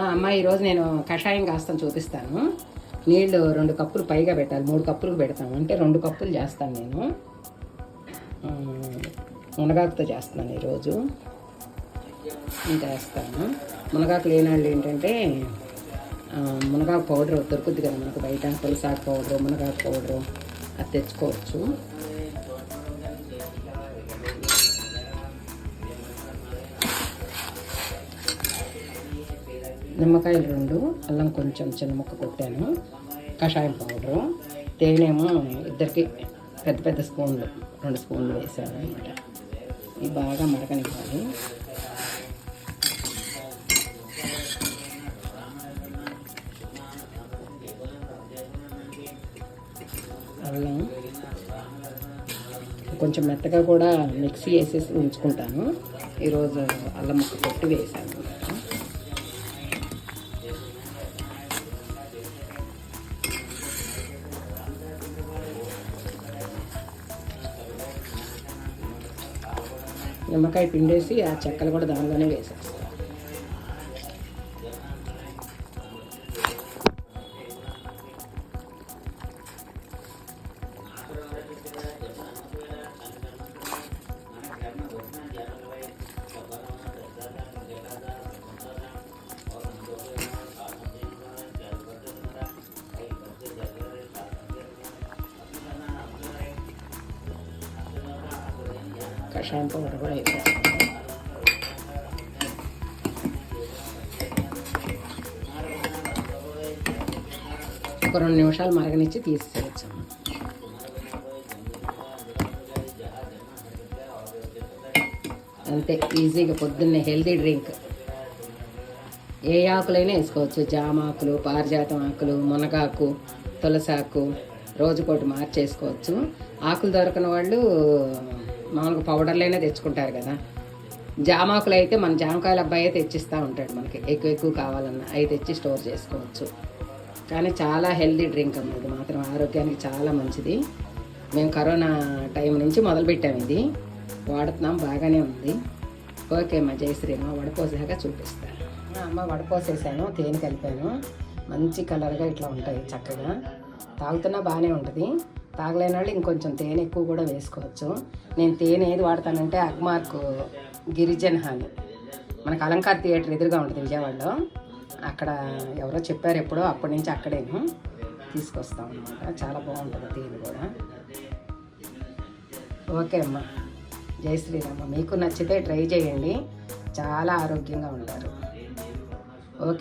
అమ్మ ఈరోజు నేను కషాయం కాస్తాను చూపిస్తాను. నీళ్ళు రెండు కప్పులు పైగా పెట్టాలి మూడు కప్పులకు పెడతాను. అంటే రెండు కప్పులు చేస్తాను నేను. మునగాకుతో చేస్తున్నాను ఈరోజు. ఇంకా వేస్తాను. మునగాకు లేని వాళ్ళు ఏంటంటే మునగాకు పౌడర్ దొరుకుద్ది కదా మనకు బయట పులసాకు పౌడరు మునగాకు పౌడరు అది తెచ్చుకోవచ్చు. నిమ్మకాయలు రెండు అల్లం కొంచెం చిన్న ముక్క కొట్టాను. కషాయం పౌడరు. తేనేమో ఇద్దరికి పెద్ద పెద్ద స్పూన్లు రెండు స్పూన్లు వేసాను అనమాట ఇవి బాగా మరకనివ్వాలి అల్లం కొంచెం మెత్తగా కూడా మిక్సీ వేసేసి ఉంచుకుంటాను. ఈరోజు అల్లం ముక్క కొట్టి వేసాను. నిమ్మకాయ పిండేసి ఆ చెక్కలు కూడా దానిలోనే వేసేస్తాను కషాయం పౌడర్ కూడా వేసేస్తాను ఒక రెండు నిమిషాలు మరగనిచ్చి తీసేయచ్చు. అంతే ఈజీగా పొద్దున్నే హెల్దీ డ్రింక్. ఏ ఆకులైనా వేసుకోవచ్చు. జామ ఆకులు పారిజాతం ఆకులు మునగాకు తులసాకు రోజుకోటి మార్చేసుకోవచ్చు. ఆకులు దొరకని వాళ్ళు మామూలుగా పౌడర్లైనా తెచ్చుకుంటారు కదా. జామాకులు అయితే మన జామకాయల అబ్బాయి తెచ్చిస్తూ ఉంటాడు మనకి. ఎక్కువ ఎక్కువ కావాలన్నా అవి తెచ్చి స్టోర్ చేసుకోవచ్చు. కానీ చాలా హెల్దీ డ్రింక్ అమ్మ ఇది మాత్రం ఆరోగ్యానికి చాలా మంచిది. మేము కరోనా టైం నుంచి మొదలుపెట్టాము ఇది. వాడుతున్నాం బాగానే ఉంది. ఓకే అమ్మ జయశ్రీమ వడపోసాక చూపిస్తాను. అమ్మ వడపోసేసాను తేనె కలిపాను. మంచి కలర్గా ఇట్లా ఉంటాయి చక్కగా. తాగుతున్నా బాగానే ఉంటుంది. తాగలేని వాళ్ళు ఇంకొంచెం తేనె ఎక్కువ కూడా వేసుకోవచ్చు. నేను తేనె ఏది వాడతానంటే అగ్మార్క్ గిరిజన్ హాని. మనకు అలంకార్ థియేటర్ ఎదురుగా ఉంటుంది విజయవాడలో. అక్కడ ఎవరో చెప్పారు ఎప్పుడో అప్పటి నుంచి అక్కడేను తీసుకొస్తాం అనమాట చాలా బాగుంటుంది తేనె కూడా. ఓకే అమ్మ. జై శ్రీరామ. మీకు నచ్చితే ట్రై చేయండి. చాలా ఆరోగ్యంగా ఉంటారు.